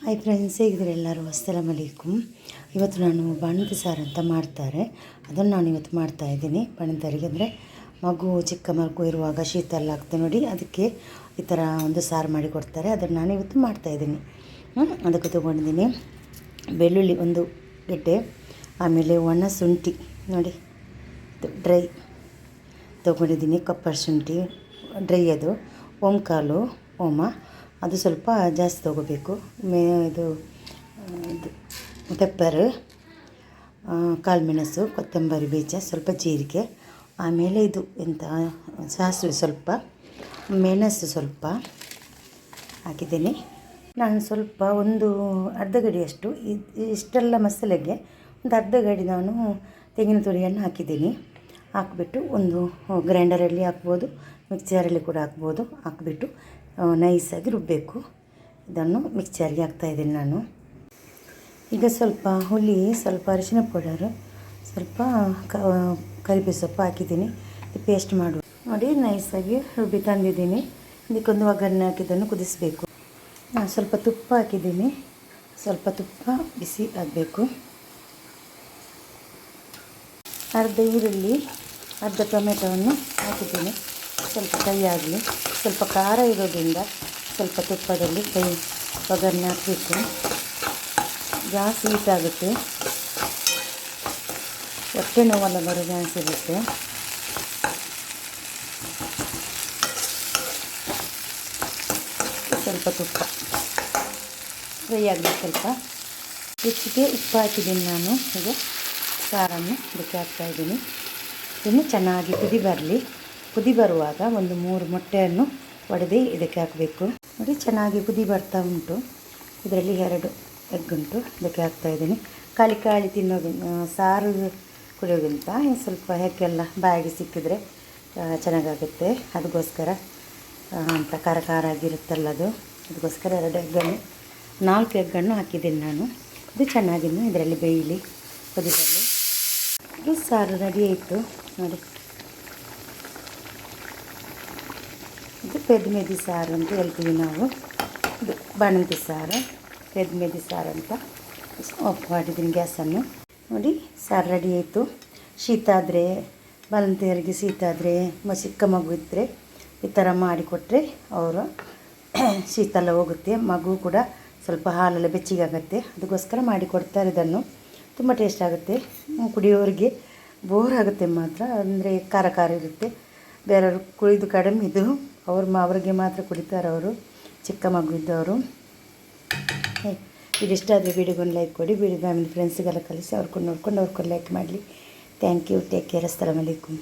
Hi friends ಹೇಗಿದ್ರೆ ಎಲ್ಲರೂ? ಅಸ್ಸಲಾಮ್ ಅಲೈಕುಮ್. ಇವತ್ತು ನಾನು ಬಾಣಂತಿ ಸಾರು ಅಂತ ಮಾಡ್ತಾರೆ. ಅದನ್ನು ನಾನು ಇವತ್ತು ಮಾಡ್ತಾ ಇದ್ದೀನಿ. ಬಾಣಂತಿಯರಿಗೆ ಅಂದರೆ ಮಗು ಚಿಕ್ಕ ಮಗು ಇರುವಾಗ ಶೀತ ಎಲ್ಲ ಆಗ್ತದೆ ನೋಡಿ ಅದಕ್ಕೆ ಈ ಥರ ಒಂದು ಸಾರು ಮಾಡಿ ಕೊಡ್ತಾರೆ. ಅದನ್ನು ನಾನು ಇವತ್ತು ಮಾಡ್ತಾ ಹ್ಮ್, ಅದಕ್ಕೆ ತೊಗೊಂಡಿದ್ದೀನಿ ಬೆಳ್ಳುಳ್ಳಿ ಒಂದು ಗೆಡ್ಡೆ ಆಮೇಲೆ ಒಣ ಶುಂಠಿ ನೋಡಿ ಡ್ರೈ. ತೊಗೊಂಡಿದ್ದೀನಿ ಕಪ್ಪರ್ ಶುಂಠಿ ಡ್ರೈ ಅದು ಓಂಕಾಲು ಓಮ. ಅದು ಸ್ವಲ್ಪ ಜಾಸ್ತಿ ತೊಗೋಬೇಕು. ಮೇ, ಇದು ಪೆಪ್ಪರ್ ಕಾಳು ಮೆಣಸು ಕೊತ್ತಂಬರಿ ಬೀಜ, ಸ್ವಲ್ಪ ಜೀರಿಗೆ, ಆಮೇಲೆ ಇದು ಎಂತ, ಸಾಸಿವೆ ಸ್ವಲ್ಪ, ಮೆಣಸು ಸ್ವಲ್ಪ ಹಾಕಿದ್ದೀನಿ. ನಾನು ಸ್ವಲ್ಪ ಒಂದು ಅರ್ಧ ಗಡಿಯಷ್ಟು ಇಷ್ಟೆಲ್ಲ ಮಸಾಲೆಗೆ ಒಂದು ಅರ್ಧ ಗಡಿ ನಾನು ತೆಂಗಿನ ತುರಿಯನ್ನು ಹಾಕಿದ್ದೀನಿ. ಹಾಕಿಬಿಟ್ಟು ಒಂದು ಗ್ರೈಂಡರಲ್ಲಿ ಹಾಕ್ಬೋದು ಮಿಕ್ಸರಲ್ಲಿ ಕೂಡ ಹಾಕ್ಬೋದು, ಹಾಕ್ಬಿಟ್ಟು ನೈಸಾಗಿ ರುಬ್ಬಬೇಕು ಇದನ್ನು ಮಿಕ್ಸರ್ಗೆ ಹಾಕ್ತಾಯಿದ್ದೀನಿ ನಾನು. ಈಗ ಸ್ವಲ್ಪ ಹುಳಿ, ಸ್ವಲ್ಪ ಅರಿಶಿನ ಪೌಡರು, ಸ್ವಲ್ಪ ಕರಿಬೇವು ಸೊಪ್ಪು ಹಾಕಿದ್ದೀನಿ. ಪೇಸ್ಟ್ ಮಾಡು. ನೋಡಿ ನೈಸಾಗಿ ರುಬ್ಬಿ ತಂದಿದ್ದೀನಿ. ಇದಕ್ಕೊಂದು ಒಗ್ಗರಣೆ ಹಾಕಿದ್ದನ್ನು ಕುದಿಸಬೇಕು. ನಾನು ಸ್ವಲ್ಪ ತುಪ್ಪ ಹಾಕಿದ್ದೀನಿ. ಸ್ವಲ್ಪ ತುಪ್ಪ ಬಿಸಿ ಆಗಬೇಕು. ಅರ್ಧ ಈರುಳ್ಳಿ, ಅರ್ಧ ಟೊಮೆಟೊವನ್ನು ಹಾಕಿದ್ದೀನಿ. ಸ್ವಲ್ಪ ಕೈ ಆಗಲಿ. ಸ್ವಲ್ಪ ಖಾರ ಇರೋದ್ರಿಂದ ಸ್ವಲ್ಪ ತುಪ್ಪದಲ್ಲಿ ಕೈ ಒಗ್ಗರಣೆ ಹಾಕಬೇಕು ಜಾಸ್ತಿ ಹೀಟ್ ಆಗುತ್ತೆ. ಹೊಟ್ಟೆ ನೋವೆಲ್ಲ ಬರೋ ಚಾನ್ಸ್ ಇರುತ್ತೆ. ಸ್ವಲ್ಪ ತುಪ್ಪ. ಫ್ರೈ ಆಗಲಿ ಸ್ವಲ್ಪ ಹೆಚ್ಚಿಗೆ ಉಪ್ಪು ಹಾಕಿದ್ದೀನಿ ನಾನು. ಈಗ ಸಾರನ್ನು ಇದಕ್ಕೆ ಹಾಕ್ತಾಯಿದ್ದೀನಿ ಇನ್ನು ಚೆನ್ನಾಗಿ ಕುದಿ ಬರಲಿ. ಕುದಿ ಬರುವಾಗ ಒಂದು ಮೂರು ಮೊಟ್ಟೆಯನ್ನು ಒಡೆದು ಇದಕ್ಕೆ ಹಾಕಬೇಕು. ನೋಡಿ, ಚೆನ್ನಾಗಿ ಕುದಿ ಬರ್ತಾ ಉಂಟು. ಇದರಲ್ಲಿ ಎರಡು ಎಗ್ ಉಂಟು. ಇದಕ್ಕೆ ಹಾಕ್ತಾಯಿದ್ದೀನಿ ಖಾಲಿ ಖಾಲಿ ತಿನ್ನೋದು ಸಾರು ಕುಡಿಯೋದಿಂತ? ಇನ್ನು ಸ್ವಲ್ಪ ಹೆಕ್ಕೆಲ್ಲ ಬಾಯಿಗೆ ಸಿಕ್ಕಿದ್ರೆ ಚೆನ್ನಾಗಾಗುತ್ತೆ. ಅದಕ್ಕೋಸ್ಕರ ಅಂತ ಖಾರ ಖಾರ ಆಗಿರುತ್ತಲ್ಲ ಅದು. ಅದಕ್ಕೋಸ್ಕರ ಎರಡು ಎಗ್ಗನ್ನು ನಾಲ್ಕು ಎಗ್ಗನ್ನು ಹಾಕಿದ್ದೀನಿ ನಾನು. ಇದು ಚೆನ್ನಾಗಿನ್ನು ಇದರಲ್ಲಿ ಬೇಯಲಿ ಕುದಿ ಇದು ಸಾರು ರೆಡಿ ಆಯಿತು. ನೋಡಿ. ಪೆದ್ಮೆದಿ ಸಾರು ಅಂತ ಹೇಳ್ತೀವಿ ನಾವು. ಇದು ಬಾಣಂತಿ ಸಾರು ಪೆದ್ಮೆದಿ ಸಾರು ಅಂತ. ಆಫ್ ಮಾಡಿದ್ದೀನಿ ಗ್ಯಾಸನ್ನು. ನೋಡಿ, ಸಾರು ರೆಡಿ ಆಯಿತು. ಶೀತ ಆದರೆ ಬಾಣಂತಿಯರಿಗೆ ಶೀತ ಆದರೆ, ಮ ಚಿಕ್ಕ ಮಗು ಇದ್ದರೆ ಈ ಥರ ಮಾಡಿಕೊಟ್ರೆ ಅವರು ಶೀತ ಎಲ್ಲ ಹೋಗುತ್ತೆ. ಮಗು ಕೂಡ ಸ್ವಲ್ಪ ಹಾಲೆಲ್ಲ ಬೆಚ್ಚಿಗಾಗತ್ತೆ ಅದಕ್ಕೋಸ್ಕರ ಮಾಡಿಕೊಡ್ತಾರೆ ಇದನ್ನು ತುಂಬ ಟೇಸ್ಟ್ ಆಗುತ್ತೆ. ಕುಡಿಯೋರಿಗೆ ಬೋರ್ ಆಗುತ್ತೆ ಮಾತ್ರ. ಅಂದರೆ ಖಾರ ಖಾರ ಇರುತ್ತೆ. ಬೇರೆಯವರು ಕುಡಿದು ಕಡಿಮೆ ಇದು ಅವ್ರ ಅವ್ರಿಗೆ ಮಾತ್ರ ಕುಡಿತಾರೆ ಅವರು. ಚಿಕ್ಕ ಮಗು ಇದ್ದವರು. ಇದಿಷ್ಟ ಆದರೆ ವಿಡಿಯೋಗೊಂದು ಲೈಕ್ ಕೊಡಿ. ವಿಡಿಯೋ ಫ್ರೆಂಡ್ಸಿಗೆಲ್ಲ ಕಲಿಸಿ ಅವ್ರಿಗೂ ನೋಡ್ಕೊಂಡು ಅವ್ರಿಗೂ ಲೈಕ್ ಮಾಡಲಿ. Thank you take care ಅಲೈಕುಮ್